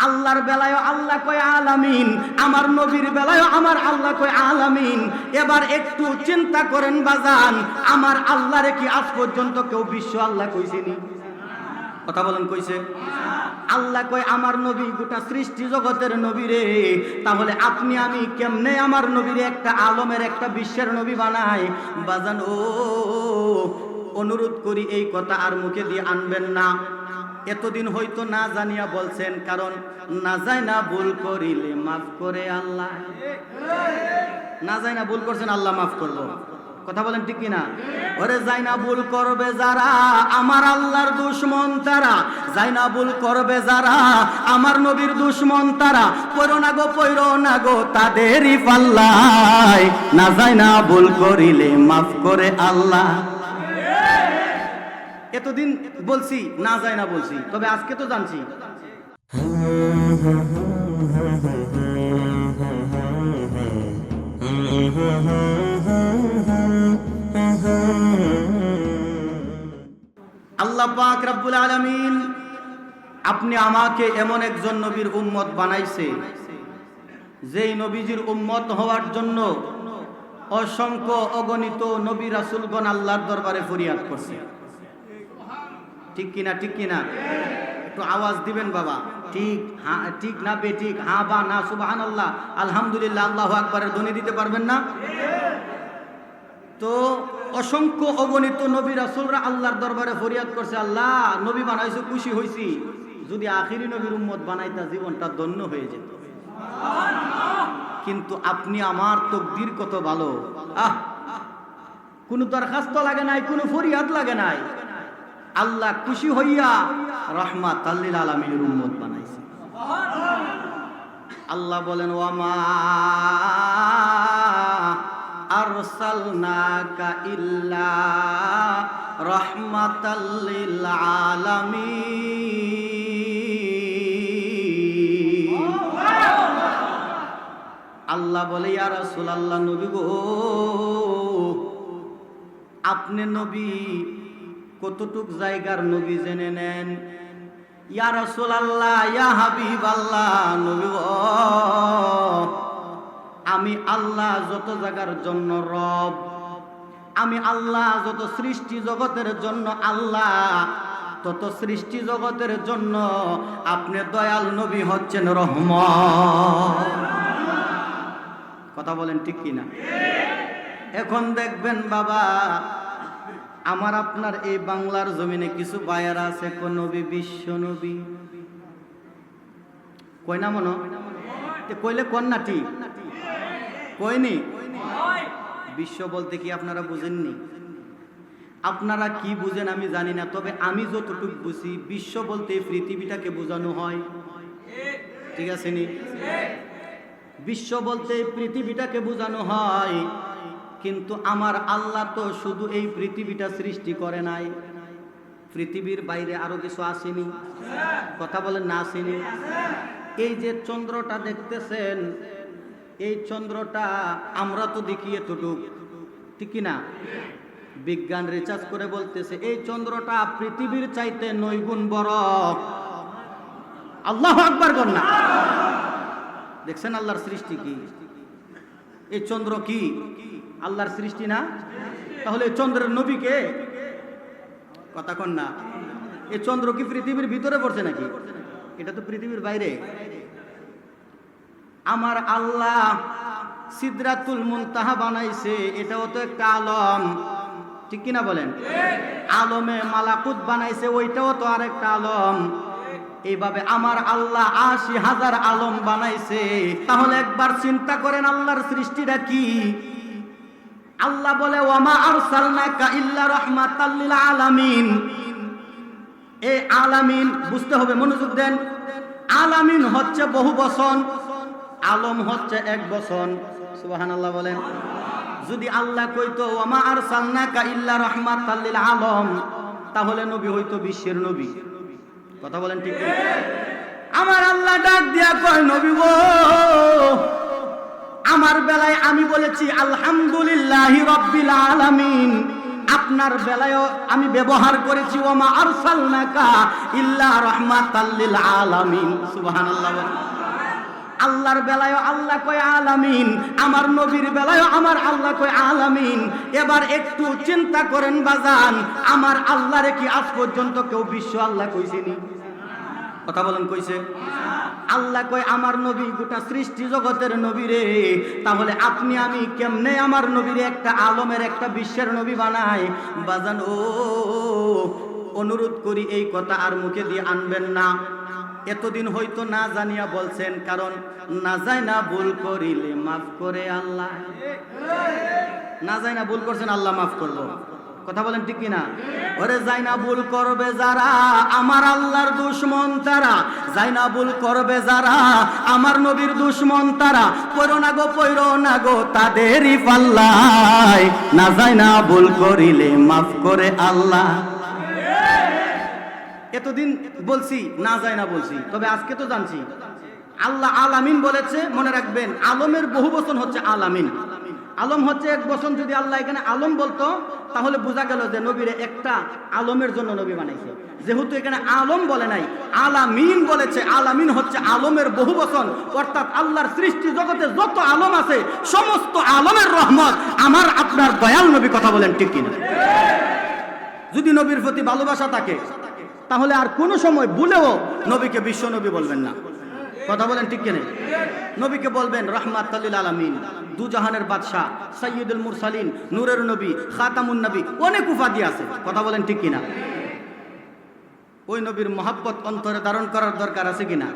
আল্লাহর বেলায় আল্লাহ কয় আলামিন, আমার নবীর বেলায় আমার আল্লাহ কয় আলামিন। এবার একটু চিন্তা করেন বাজান, আমার আল্লাহরে কি আজ পর্যন্ত কেউ বিশ্ব আল্লাহ কইছেনি? কথা বলেন, কইছে? আল্লাহ কয়, আমার নবী গোটা সৃষ্টি জগতের নবী রে। তাহলে আপনি, আমি কেমনে আমার নবীরে একটা আলমের, একটা বিশ্বের নবী বানাই? বাজান, ও, অনুরোধ করি এই কথা আর মুখে দিয়ে আনবেন না। এতদিন হয়তো না জানিয়া বলছেন, কারণ না যায় না ভুল করিলে মাফ করে আল্লাহ। না যায় না ভুল করছেন, আল্লাহ মাফ করব কথা বলেন ঠিক কিনা? ওরে যাই না ভুল করবে যারা, আমার আল্লাহর দুশ্মন তারা। যাই না ভুল করবে যারা, আমার নবীর দুশ্মন তারা। পৈরো না গো পৈরো না গো, তাদেরই পাল্লাই না যায় না ভুল করিলে মাফ করে আল্লাহ। এতদিন বলছি, না যায় না বলছি, তবে আজকে তো জানছি। আল্লাহ পাক রব্বুল আলামিন আপনি আমাকে এমন একজন নবীর উম্মত বানাইছে, যেই নবীজির উম্মত হওয়ার জন্য অসংখ্য অগণিত নবী রাসূলগণ আল্লাহর দরবারে ফরিয়াদ করছে। ঠিক কিনা ঠিক কিনা? একটু আওয়াজ দিবেন বাবা। ঠিক হ্যাঁ ঠিক না বে, ঠিক? হ্যাঁ বা, না সুবাহান আল্লাহ আলহামদুলিল্লাহ, আল্লাহ আকবরের ধ্বনি দিতে পারবেন না? তো অসংখ্য অগণিত নবী রাসুলরা আল্লাহর দরবারে ফরিয়াদ করছে, আল্লাহ, নবী বানাইছো, খুশি হইছি। যদি আখিরি নবীর উম্মত বানাইতা, জীবনটা ধন্য হয়ে যেত। কিন্তু আপনি আমার তকদির কত ভালো। আহ! কোনো দরখাস্ত লাগে নাই, কোনো ফরিয়াদ লাগে নাই। আল্লাহ খুশি হইয়া রহমাত আল্লিল আলমীর উম্মত বানাইছে। আল্লাহ বলেন, ওয়ামা আরসালনাকা ইল্লা রহমাতাল লিল আলামিন। আল্লাহ বলে, ইয়া রাসূলুল্লাহ, নবী গো, আপনি নবী কতটুক জায়গার নবী জেনে নেন? ইয়া রাসূলুল্লাহ, ইয়া হাবিবাল্লাহ, নবী গো আমি আল্লাহ যত জায়গার জন্য রব, আমি আল্লাহ যত সৃষ্টি জগতের জন্য আল্লাহ, তত সৃষ্টি জগতের জন্য আপনি দয়াল নবী হচ্ছেন রহম কথা বলেন ঠিক কিনা? এখন দেখবেন বাবা আমার আপনার এই বাংলার জমিনে কিছু বায়ার আছে কোন নবী, বিশ্ব নবী। কই না মনো? কইলে কোন না ঠিক? কইনি? বিশ্ব বলতে কি আপনারা বুঝেননি? আপনারা কি বুঝেন আমি জানি না, তবে আমি যতটুকু বুঝি, বিশ্ব বলতে পৃথিবীটাকে বোঝানো হয়। ঠিক আছে নি? বিশ্ব বলতে পৃথিবীটাকে বোঝানো হয় কিন্তু আমার আল্লাহ তো শুধু এই পৃথিবীটা সৃষ্টি করে নাই। পৃথিবীর বাইরে আরও কিছু আসেনি। কথা বলেন, না আসেনি। এই যে চন্দ্রটা দেখতেছেন, এই চন্দ্রটা আমরা তো দেখি এতটুক। ঠিক না বিজ্ঞান রিচার্জ করে বলতেছে, এই চন্দ্রটা পৃথিবীর চাইতে নৈগুণ বড়। আল্লাহ আকবার না। দেখছেন আল্লাহর সৃষ্টি কি? এই চন্দ্র কি? আল্লাহর সৃষ্টি না? তাহলে চন্দ্রের নবীকে কথা কন না। এই চন্দ্র কি পৃথিবীর ভিতরে পড়ছে নাকি? এটা তো পৃথিবীর বাইরে। আমার আল্লাহ সিদ্রাতুল মুনতাহা বানাইছে, এটাও তো একটা আলম। ঠিক কিনা বলেন? আলমে মালাকুত বানাইছে, ওইটাও তো আরেকটা আলম। এইভাবে আমার আল্লাহ আশি হাজার আলম বানাইছে। তাহলে একবার চিন্তা করেন, আল্লাহর সৃষ্টিটা কি? আল্লাহ বলে, ওয়ামা আরসালনাকা ইল্লা রাহমাতাল লিল আলামিন। এই আলামিন, বুঝতে হবে, মনোযোগ দেন। আলামিন হচ্ছে বহু বসন আলম হচ্ছে এক বচন। সুবহানাল্লাহ বলেন। যদি আল্লাহ কইতো, ওয়ামা আরসালনাকা ইল্লা রাহমাতাল লিল আলম, তাহলে নবী হইতো বিশ্বের নবী। কথা বলেন ঠিক কি? আমার আল্লাহ ডাক দিয়া কয়, নবী গো আমার বেলায় আমি বলেছি, আলহামদুলিল্লাহ রব্বিল আলামিন। আপনার বেলায়ও আমি ব্যবহার করেছি, ওমা আরসালনাকা ইল্লা রাহমাতাল্লিল আলামিন। সুবহানাল্লাহ। আল্লাহর বেলায় আল্লাহ কয়, আলামিন। আমার নবীর বেলায় আমার আল্লাহ কয়, আলামিন। এবার একটু চিন্তা করেন, বাজান, আমার আল্লাহরে কি আজ পর্যন্ত কেউ বিশ্ব আল্লাহ কইছেনি? কথা বলেন, কইছে? আল্লাহ কয়, আমার নবী গোটা সৃষ্টি জগতের নবী রে। তাহলে আপনি আমি কেমনে আমার নবীরে একটা আলমের একটা বিশ্বের নবী বানাই? বাজান, ও, অনুরোধ করি এই কথা আর মুখে দিয়ে আনবেন না। এতদিন হয়তো না জানিয়া বলছেন, কারণ না যায় না ভুল করিলে মাফ করে আল্লাহ। না যায় না ভুল করছেন, আল্লাহ মাফ করব কথা বলেন ঠিক কিনা? ওরে যাই না ভুল করবে যারা, আমার আল্লাহর দুশ্মন তারা। যাই না ভুল করবে যারা, আমার নবীর দুশ্মন তারা। পৈরো না গো পৈরো না গো, তাদেরই পাল্লাই না যায় না ভুল করিলে মাফ করে আল্লাহ। এতদিন বলছি, না যায় না বলছি, তবে আজকে তো জানছি। আল্লাহ আলামিন বলেছে, মনে রাখবেন, আলমের বহু বচন হচ্ছে আলামিন। আলম হচ্ছে এক বচন, যদি আল্লাহ এখানে আলম বলতো তাহলে বোঝা গেল যে নবীরে একটা আলমের জন্য নবী বানাইছে। যেহেতু এখানে আলম বলে নাই, আলামিন বলেছে, আলামিন হচ্ছে আলমের বহু বচন অর্থাৎ আল্লাহর সৃষ্টি জগতে যত আলম আছে, সমস্ত আলমের রহমত। আমার, আপনার দয়াল নবী কথা বলেন ঠিক কিনা? যদি নবীর প্রতি ভালোবাসা থাকে, তাহলে আর কোনো সময় ভুলেও নবীকে বিশ্ব নবী বলবেন না। কথা বলেন ঠিক কেনে? নবীকে বলবেন, রহমাত আলমিন। দু জাহানের বাদশাহ সৈয়দুল মুরসালিন, নুরের নবী, খাতামুন নবী, অনেক উপাধি আছে। কথা বলেন ঠিক কিনা? ওই নবীর মহাব্বত অন্তরে ধারণ করার দরকার আছে কিনা?